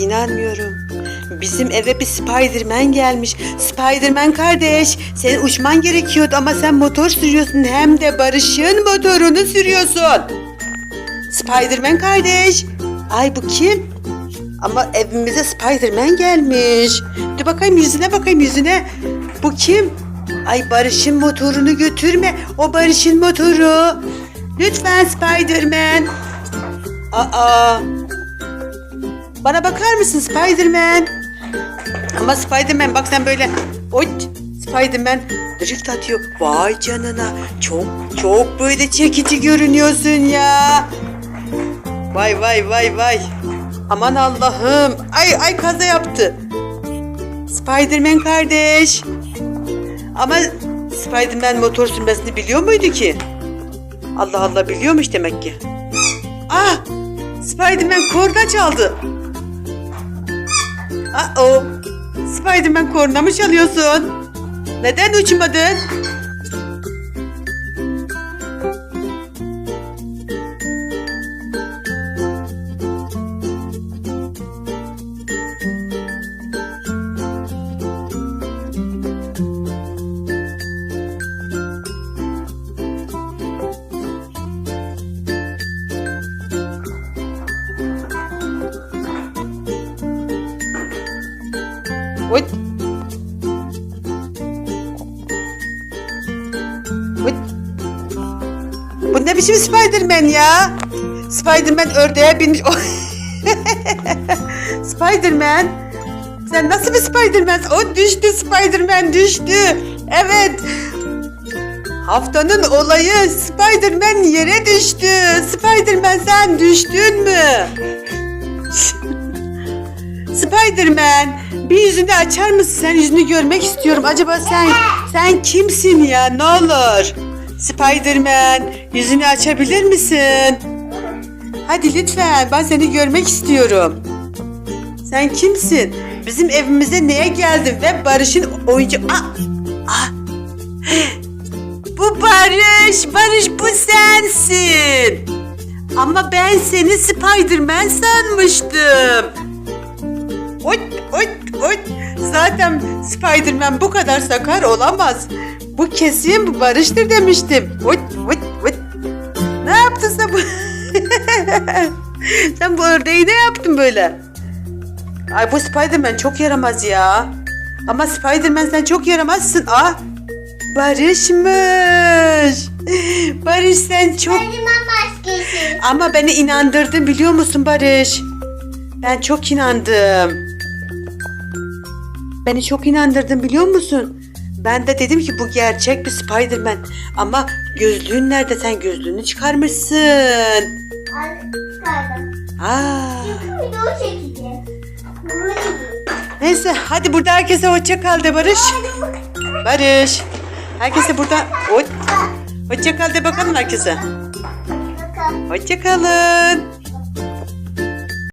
İnanmıyorum. Bizim eve bir Spiderman gelmiş. Spiderman kardeş, senin uçman gerekiyordu ama sen motor sürüyorsun. Hem de Barış'ın motorunu sürüyorsun. Spiderman kardeş. Ay bu kim? Ama evimize Spiderman gelmiş. Dur bakayım yüzüne bakayım yüzüne. Bu kim? Ay Barış'ın motorunu götürme. O Barış'ın motoru. Lütfen Spiderman. Aa. Bana bakar mısın Spiderman? Ama Spiderman bak sen böyle. Oy Spiderman drift atıyor. Vay canına. Çok çok böyle çekici görünüyorsun ya. Vay vay vay vay. Aman Allah'ım. Ay ay kaza yaptı. Spiderman kardeş. Ama Spiderman motor sürmesini biliyor muydu ki? Allah Allah biliyormuş demek ki. Ah! Spiderman korna çaldı. O. Spiderman korna mı çalıyorsun? Neden uçmadın? Oy. Oy. Bu ne biçim Spiderman ya? Spiderman ördeğe binmiş. Spiderman. Sen nasıl bir Spiderman? O düştü Spiderman düştü. Evet. Haftanın olayı Spiderman yere düştü. Spiderman sen düştün mü? Spiderman bir yüzünü açar mısın? Sen yüzünü görmek istiyorum. Acaba sen sen kimsin ya? Ne olur. Spiderman yüzünü açabilir misin? Hadi lütfen ben seni görmek istiyorum. Sen kimsin? Bizim evimize neye geldin ve Barış'ın oyuncu... Ah! Ah! Bu Barış, Barış bu sensin. Ama ben seni Spiderman sanmıştım. Oy, oy, oy. Zaten Spiderman bu kadar sakar olamaz. Bu kesin bu Barış'tır demiştim. Oy, oy, oy. Ne yaptın sen bu? sen bu ördeği ne yaptın böyle? Ay bu Spiderman çok yaramaz ya. Ama Spiderman sen çok yaramazsın. Ah Barış'mış. Barış sen çok... Ama beni inandırdın biliyor musun Barış? Ben çok inandım. Beni çok inandırdın biliyor musun? Ben de dedim ki bu gerçek bir Spiderman. Ama gözlüğün nerede? Sen gözlüğünü çıkarmışsın. Ay, çıkardım. Aa. Çünkü video çekeceğiz. Böyle değil. Neyse hadi burada herkese hoşça kal de Barış. Barış. Herkese burada hoşça kal de bakalım herkese. Bakalım. Hoşça kalın.